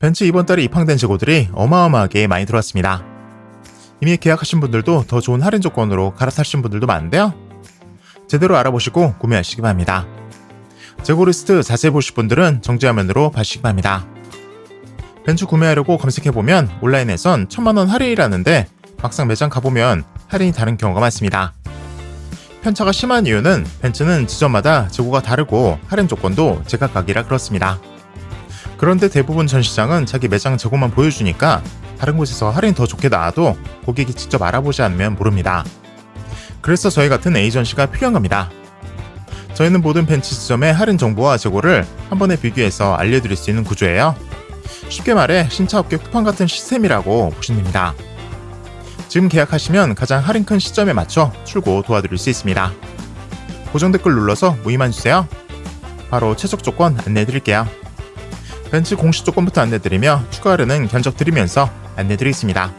벤츠 이번 달에 입항된 재고들이 어마어마하게 많이 들어왔습니다. 이미 계약하신 분들도 더 좋은 할인 조건으로 갈아타신 분들도 많은데요. 제대로 알아보시고 구매하시기 바랍니다. 재고 리스트 자세히 보실 분들은 정지화면으로 봐주시기 바랍니다. 벤츠 구매하려고 검색해보면 온라인에선 천만원 할인이라는데 막상 매장 가보면 할인이 다른 경우가 많습니다. 편차가 심한 이유는 벤츠는 지점마다 재고가 다르고 할인 조건도 제각각이라 그렇습니다. 그런데 대부분 전시장은 자기 매장 재고만 보여주니까 다른 곳에서 할인 더 좋게 나와도 고객이 직접 알아보지 않으면 모릅니다. 그래서 저희 같은 에이전시가 필요한 겁니다. 저희는 모든 벤츠 지점의 할인 정보와 재고를 한 번에 비교해서 알려드릴 수 있는 구조예요. 쉽게 말해 신차업계 쿠팡 같은 시스템이라고 보시면 됩니다. 지금 계약하시면 가장 할인 큰 시점에 맞춰 출고 도와드릴 수 있습니다. 고정 댓글 눌러서 문의만 주세요. 바로 최적 조건 안내드릴게요. 벤츠 공식 조건부터 안내드리며 추가 할인은 견적 드리면서 안내드리겠습니다.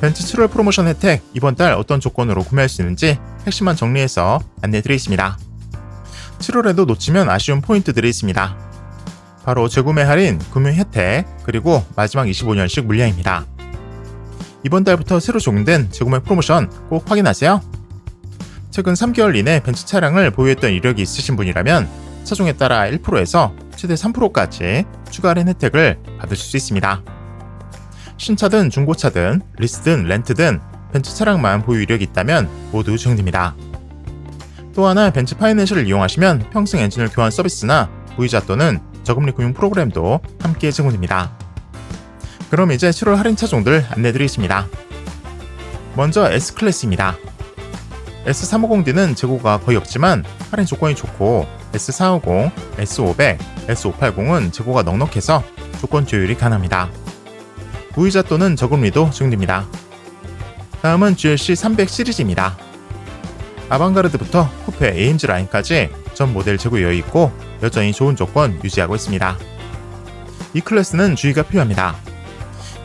벤츠 7월 프로모션 혜택 이번 달 어떤 조건으로 구매할 수 있는지 핵심만 정리해서 안내드리겠습니다. 7월에도 놓치면 아쉬운 포인트들이 있습니다. 바로 재구매 할인, 금융 혜택, 그리고 마지막 25년씩 물량입니다. 이번 달부터 새로 적용된 재구매 프로모션 꼭 확인하세요. 최근 3개월 이내 벤츠 차량을 보유했던 이력이 있으신 분이라면 차종에 따라 1%에서 최대 3%까지 추가 할인 혜택을 받으실 수 있습니다. 신차든 중고차든 리스든 렌트든 벤츠 차량만 보유 이력이 있다면 모두 적용됩니다. 또 하나 벤츠 파이낸셜을 이용하시면 평생 엔진을 교환 서비스나 무이자 또는 저금리 금융 프로그램도 함께 제공됩니다. 그럼 이제 7월 할인 차종들 안내드리겠습니다. 먼저 S클래스입니다. S350D는 재고가 거의 없지만 할인 조건이 좋고 S450, S500, S580은 재고가 넉넉해서 조건 조율이 가능합니다. 무이자 또는 저금리도 적용됩니다. 다음은 GLC 300 시리즈입니다. 아방가르드부터 쿠페 AMG 라인까지 전 모델 재고 여유 있고 여전히 좋은 조건 유지하고 있습니다. 이 클래스는 주의가 필요합니다.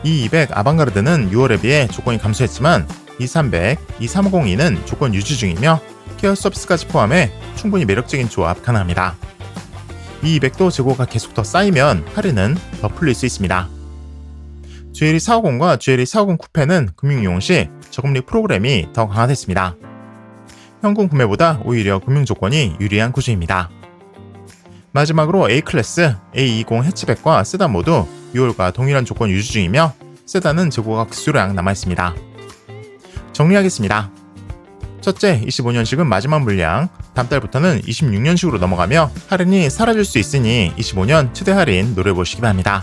E200 아방가르드는 6월에 비해 조건이 감소했지만 E300, E350E는 조건 유지 중이며 케어 서비스까지 포함해 충분히 매력적인 조합 가능합니다. E200도 재고가 계속 더 쌓이면 할인은 더 풀릴 수 있습니다. GLE 450과 GLE 450 쿠페는 금융 이용 시 저금리 프로그램이 더 강화됐습니다. 현금 구매보다 오히려 금융 조건이 유리한 구조입니다. 마지막으로 A클래스, A20 해치백과 세단 모두 6월과 동일한 조건 유지 중이며 세단은 재고가 극수량 남아있습니다. 정리하겠습니다. 첫째, 25년식은 마지막 물량, 다음 달부터는 26년식으로 넘어가며 할인이 사라질 수 있으니 25년 최대 할인 노려보시기 바랍니다.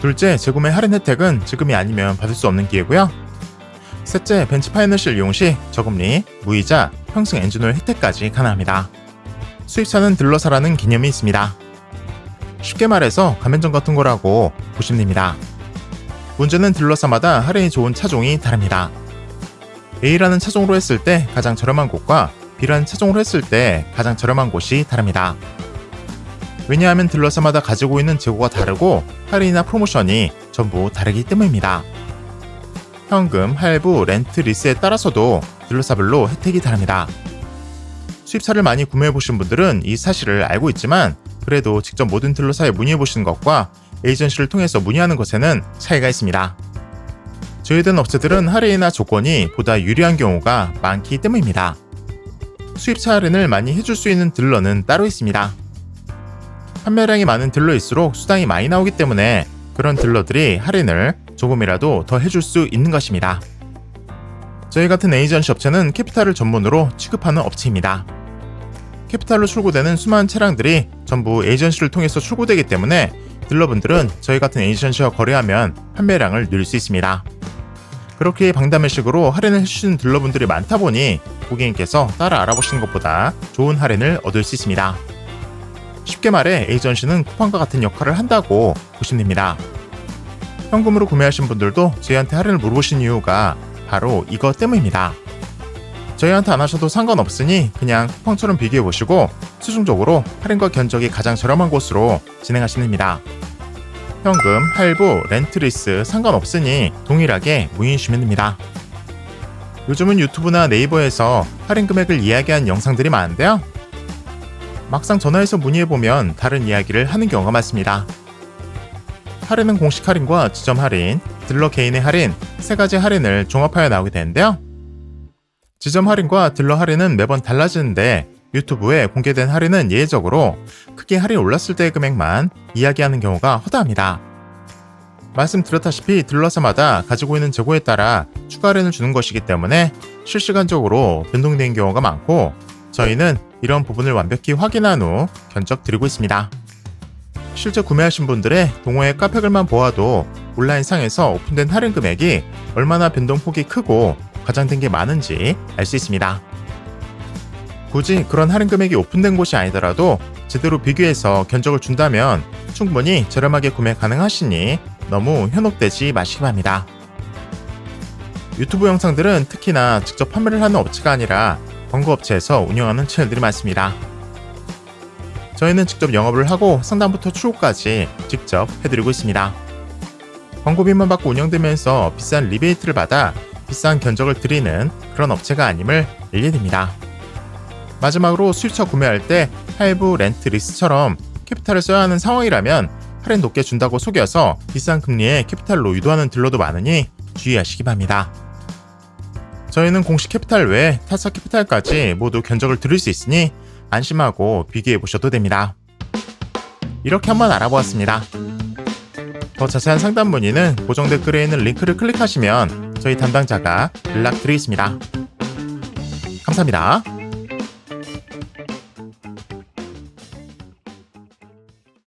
둘째, 재구매 할인 혜택은 지금이 아니면 받을 수 없는 기회고요. 셋째, 벤츠 파이낸셜 이용 시 저금리, 무이자, 평생 엔진오일 혜택까지 가능합니다. 수입차는 들러사라는 개념이 있습니다. 쉽게 말해서 가면점 같은 거라고 보시면 됩니다. 문제는 딜러사마다 할인이 좋은 차종이 다릅니다. A라는 차종으로 했을 때 가장 저렴한 곳과 B라는 차종으로 했을 때 가장 저렴한 곳이 다릅니다. 왜냐하면 딜러사마다 가지고 있는 재고가 다르고 할인이나 프로모션이 전부 다르기 때문입니다. 현금, 할부, 렌트, 리스에 따라서도 딜러사별로 혜택이 다릅니다. 수입차를 많이 구매해 보신 분들은 이 사실을 알고 있지만 그래도 직접 모든 딜러사에 문의해 보시는 것과 에이전시를 통해서 문의하는 것에는 차이가 있습니다. 저희든 업체들은 할인이나 조건이 보다 유리한 경우가 많기 때문입니다. 수입차 할인을 많이 해줄 수 있는 딜러는 따로 있습니다. 판매량이 많은 딜러일수록 수당이 많이 나오기 때문에 그런 딜러들이 할인을 조금이라도 더 해줄 수 있는 것입니다. 저희 같은 에이전시 업체는 캐피탈을 전문으로 취급하는 업체입니다. 캐피탈로 출고되는 수많은 차량들이 전부 에이전시를 통해서 출고되기 때문에 딜러분들은 저희 같은 에이전시와 거래하면 판매량을 늘릴 수 있습니다. 그렇게 방담회식으로 할인을 해주시는 딜러분들이 많다 보니 고객님께서 따라 알아보시는 것보다 좋은 할인을 얻을 수 있습니다. 쉽게 말해 에이전시는 쿠팡과 같은 역할을 한다고 보시면 됩니다. 현금으로 구매하신 분들도 저희한테 할인을 물어보신 이유가 바로 이것 때문입니다. 저희한테 안 하셔도 상관없으니 그냥 쿠팡처럼 비교해 보시고 최종적으로 할인과 견적이 가장 저렴한 곳으로 진행하시면 됩니다. 현금, 할부, 렌트리스 상관없으니 동일하게 주시면 됩니다. 요즘은 유튜브나 네이버에서 할인 금액을 이야기한 영상들이 많은데요. 막상 전화해서 문의해보면 다른 이야기를 하는 경우가 많습니다. 할인은 공식 할인과 지점 할인, 딜러 개인의 할인 세 가지 할인을 종합하여 나오게 되는데요. 지점 할인과 딜러 할인은 매번 달라지는데 유튜브에 공개된 할인은 예외적으로 크게 할인 올랐을 때의 금액만 이야기하는 경우가 허다합니다. 말씀드렸다시피 딜러사마다 가지고 있는 재고에 따라 추가 할인을 주는 것이기 때문에 실시간적으로 변동되는 경우가 많고 저희는 이런 부분을 완벽히 확인한 후 견적 드리고 있습니다. 실제 구매하신 분들의 동호회 카페글만 보아도 온라인 상에서 오픈된 할인 금액이 얼마나 변동폭이 크고 과장된 게 많은지 알 수 있습니다. 굳이 그런 할인 금액이 오픈된 곳이 아니더라도 제대로 비교해서 견적을 준다면 충분히 저렴하게 구매 가능하시니 너무 현혹되지 마시기 바랍니다. 유튜브 영상들은 특히나 직접 판매를 하는 업체가 아니라 광고업체에서 운영하는 채널들이 많습니다. 저희는 직접 영업을 하고 상담부터 출고까지 직접 해드리고 있습니다. 광고비만 받고 운영되면서 비싼 리베이트를 받아 비싼 견적을 드리는 그런 업체가 아님을 알려드립니다. 마지막으로 수입차 구매할 때 할부, 렌트, 리스처럼 캐피탈을 써야 하는 상황이라면 할인 높게 준다고 속여서 비싼 금리에 캐피탈로 유도하는 딜러도 많으니 주의하시기 바랍니다. 저희는 공식 캐피탈 외에 타사 캐피탈까지 모두 견적을 드릴 수 있으니 안심하고 비교해 보셔도 됩니다. 이렇게 한번 알아보았습니다. 더 자세한 상담 문의는 고정 댓글에 있는 링크를 클릭하시면 저희 담당자가 연락드리겠습니다. 감사합니다.